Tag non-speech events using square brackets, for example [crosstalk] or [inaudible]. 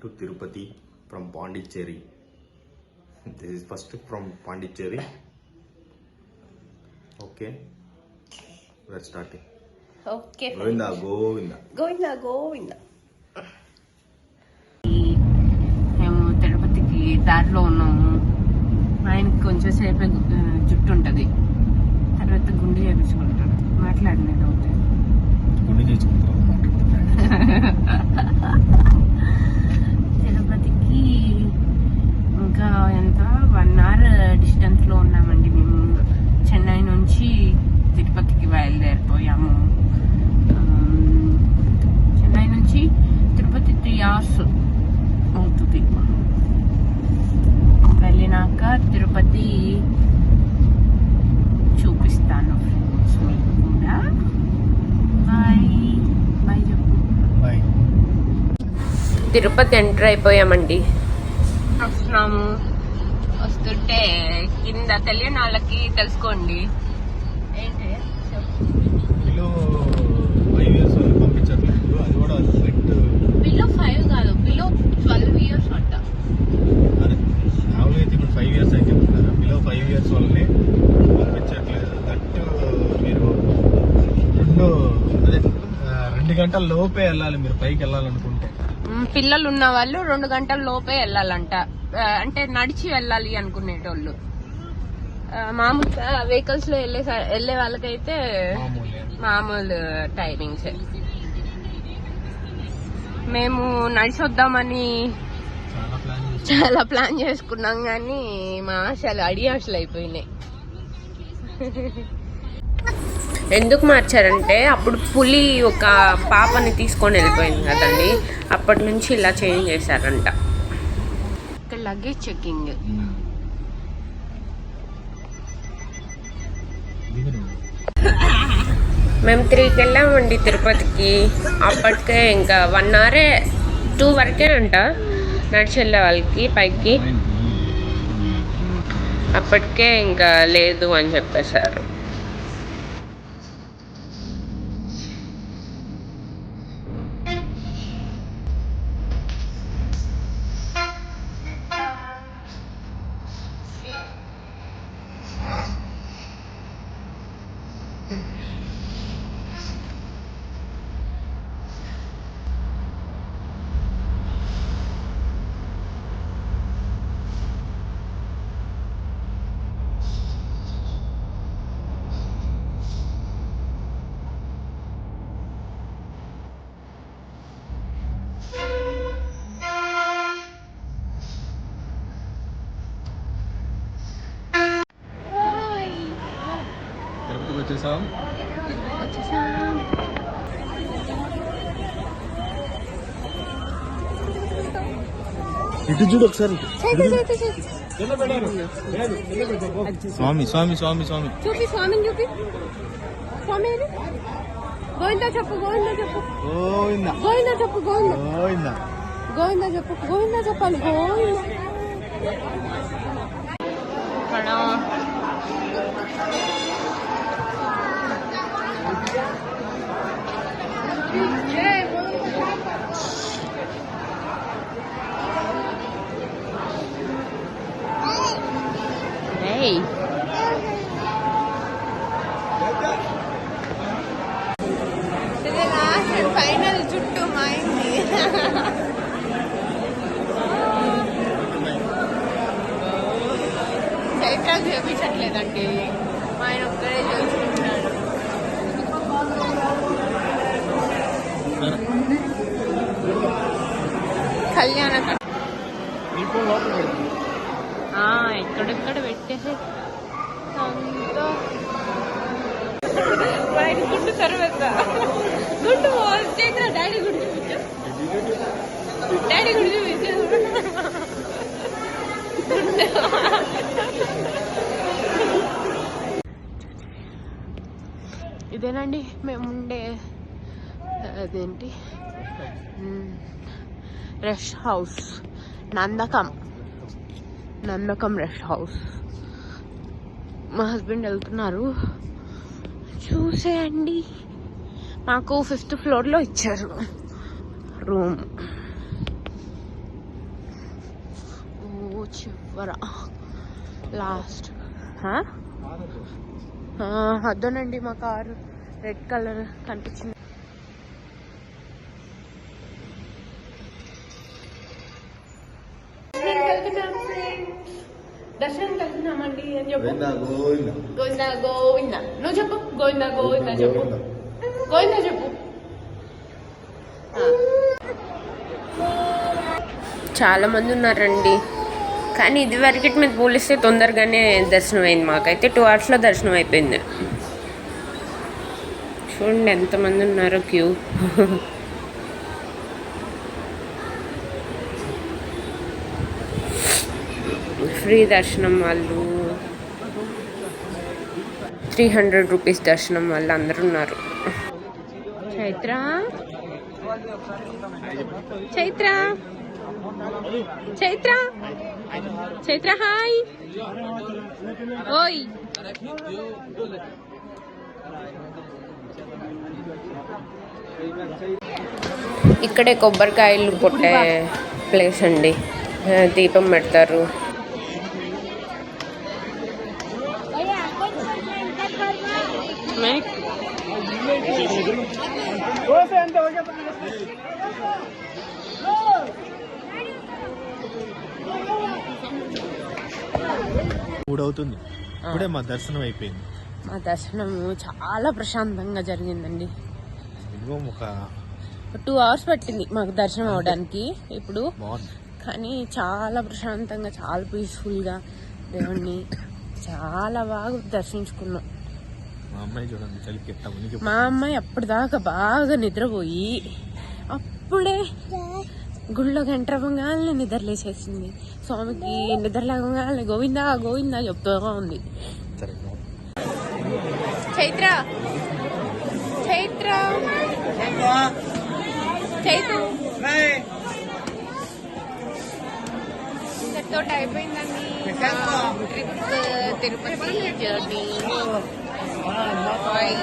To Tirupati from Pondicherry this is first from Pondicherry okay we're starting okay Govinda Govinda Govinda Govinda మేము తిరుపతికి దాంట్లో ఉన్నాము. ఆయనకి కొంచెం సేపు జుట్టు ఉంటుంది. తర్వాత గుండె చేపించుకుంటాడు మాట్లాడలేదు. [laughs] తిరుపతి ఎంటర్ అయిపోయామండి. వస్తున్నాము. వస్తుంటే కింద తెలియని వాళ్ళకి తెలుసుకోండి. ఏంటి? బిలో ఫైవ్ ఇయర్స్ వరకు పంపించట్లేదు అది కూడా బెట్ బిలో ఫైవ్ కాదు బిలో ట్వెల్వ్ ఇయర్స్ అంట. అదే మామూలుగా అయితే ఇప్పుడు ఫైవ్ ఇయర్స్ అని చెప్తున్నారు? బిలో ఫైవ్ ఇయర్స్ వాళ్ళని పంపించట్లేదు. దట్ మీరు రెండు అదే రెండు గంటల లోపే వెళ్ళాలి మీరు పైకి వెళ్ళాలనుకుంటే. మ్, పిల్లలు ఉన్న వాళ్ళు రెండు గంటల లోపే వెళ్ళాలంట. అంటే నడిచి వెళ్ళాలి అనుకునేటోళ్ళు. మామూలుగా వెహికల్స్లో వెళ్ళే వెళ్ళే వాళ్ళకైతే మామూలు టైమింగ్స్ మేము నడిచి వద్దామని చాలా ప్లాన్ చేసుకున్నాం కానీ మా ఆశలు అడి అయిపోయినాయి. ఎందుకు మార్చారంటే అప్పుడు పులి ఒక పాపని తీసుకొని వెళ్ళిపోయింది కదండి. అప్పటి నుంచి ఇలా చేంజ్ చేశారంట. ఇక్కడ లగేజ్ చెకింగ్ దిగురు మేము త్రీకి వెళ్ళామండి తిరుపతికి. అప్పటికే ఇంకా వన్ అవరే టూ వరకే అంట నడిచి వెళ్ళే వాళ్ళకి పైకి. అప్పటికే ఇంకా లేదు అని చెప్పేశారు. వచ్చేసాం. ఇటు చూడు ఒకసారి. స్వామి స్వామి స్వామి స్వామి. చూపి స్వామిని చూపి. స్వామి? గోవిందా చెప్పు గోవిందా చెప్పు. గోవింద. గోవిందా చెప్పు గోవిందా. గోవింద. గోవిందా చెప్పు గోవిందా చెప్పాలి గోవిందా. ఇక్కడ ఏయ్ ఇది లాస్ట్ ఫైనల్ చుట్టూ మాయింది చైత్రాలు చేపించట్లేదండి కళ్యాణ. ఇక్కడిక్కడ పెట్టేసి? అంతా బయట గుడ్డు తర్వాత. చేసిన డాడీ గుడి చూపించు. డాడీ గుడి చూపించు. ఇదేనండి మేము ఉండే అదేంటి? Rest house Nandakam Nandakam rest house మా హస్బెండ్ వెళ్తున్నారు. చూసేయండి. మాకు ఫిఫ్త్ ఫ్లోర్లో ఇచ్చారు రూమ్ చివర. లాస్ట్ అద్దోనండి మా కారు రెడ్ కలర్ కనిపించింది దర్శనం వెళ్తున్నామండి అని చెప్పు గోవింద గోవింద నువ్వు చెప్పు గోవింద గోవింద చెప్పు గోవింద చెప్పు చాలా మంది ఉన్నారండి. కానీ ఇది వరకు మీద పోలిస్తే తొందరగానే దర్శనం అయింది మాకైతే టూ అవర్స్లో దర్శనం అయిపోయింది. చూడండి ఎంతమంది ఉన్నారో క్యూ. ఫ్రీ దర్శనం వాళ్ళు. త్రీ హండ్రెడ్ రూపీస్ దర్శనం వాళ్ళు అందరూ ఉన్నారు. చైత్ర? చైత్ర? చైత్ర? చైత్ర హాయ్. ఓయ్. ఇక్కడే కొబ్బరికాయలు కొట్టే ప్లేస్ అండి. దీపం పెడతారు. మూడు అవుతుంది ఇప్పుడే మా దర్శనం అయిపోయింది. మా దర్శనం చాలా ప్రశాంతంగా జరిగిందండి. టూ అవర్స్ పట్టింది మాకు దర్శనం అవడానికి ఇప్పుడు. కానీ చాలా ప్రశాంతంగా చాలా పీస్ఫుల్గా దేవుణ్ణి చాలా బాగా దర్శించుకున్నాం. మా అమ్మాయి చూడండి చలికి ఎట్లా మా అమ్మాయి అప్పటిదాకా బాగా నిద్రపోయి అప్పుడే గుళ్ళో గంట అవ్వగానే నిద్ర లేచేసింది. స్వామికి నిద్ర లేవగానే గోవిందా గోవిందా చెప్తూ ఉంది. చైత్ర చైత్ర. చైతు. ఇంతటితో అయిపోయిందండి trip Tirupati journey. Nó coi.